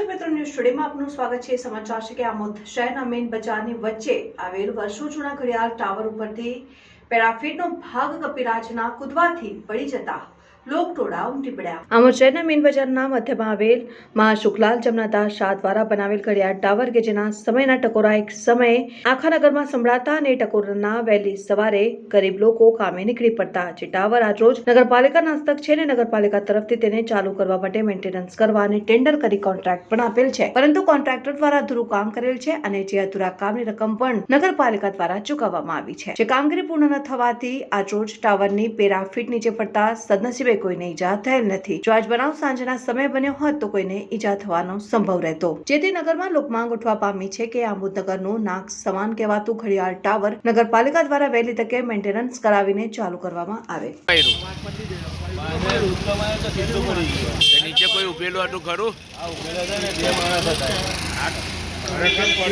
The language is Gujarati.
ન્યૂઝ સ્ટુડિયોમાં આપનું સ્વાગત છે. સમાચાર છે કે આમોદ શહેરના મેઇન બજારની વચ્ચે આવેલ વર્ષો જૂના ઘડિયાળ ટાવર ઉપરથી પેરાફિટનો ભાગ કપિરાજના કૂદવાથી પડી જતા લોકટોળા ઉમટી પડ્યા. આમ શહેરના મેઇન બજારના મધ્યમાં આવેલ મા શુકલાલ જમનાદાસ શાહ દ્વારા બનાવેલ ઘડિયાળ ટાવર કે જેના સમયના ટકોરા એક સમયે આખા નગરમાં સંભળાતા અને ટકોરના વહેલી સવારે ગરીબ લોકો કામે નીકળી પડતા. જે ટાવર આજરોજ નગરપાલિકાના હસ્તક છે અને નગરપાલિકા તરફથી તેને ચાલુ કરવા માટે મેન્ટેનન્સ કરવા અને ટેન્ડર કરી કોન્ટ્રાક્ટ પણ આપેલ છે. પરંતુ કોન્ટ્રાક્ટર દ્વારા અધૂરું કામ કરેલ છે અને જે અધૂરા કામની રકમ પણ નગરપાલિકા દ્વારા ચૂકવવામાં આવી છે. જે કામગીરી પૂર્ણ ન થવાથી આજરોજ ટાવરની પેરા ફીટ નીચે પડતા સદનસીબે કોઈને ઈજા થયેલ નથી. જો આજ બનાવ સાંજના સમય બન્યો હોત તો કોઈને ઈજા થવાનો સંભવ રહેતો. જેથી નગરમાં લોકમાંગ ઉઠવા પામી છે કે આંબુદનગરનું નાક સમાન કહેવાતું ઘડિયાળ ટાવર નગરપાલિકા દ્વારા વહેલી તકે મેન્ટેનન્સ કરાવીને ચાલુ કરવામાં આવે. નીચે કોઈ ઉભેલું હતું ખરું?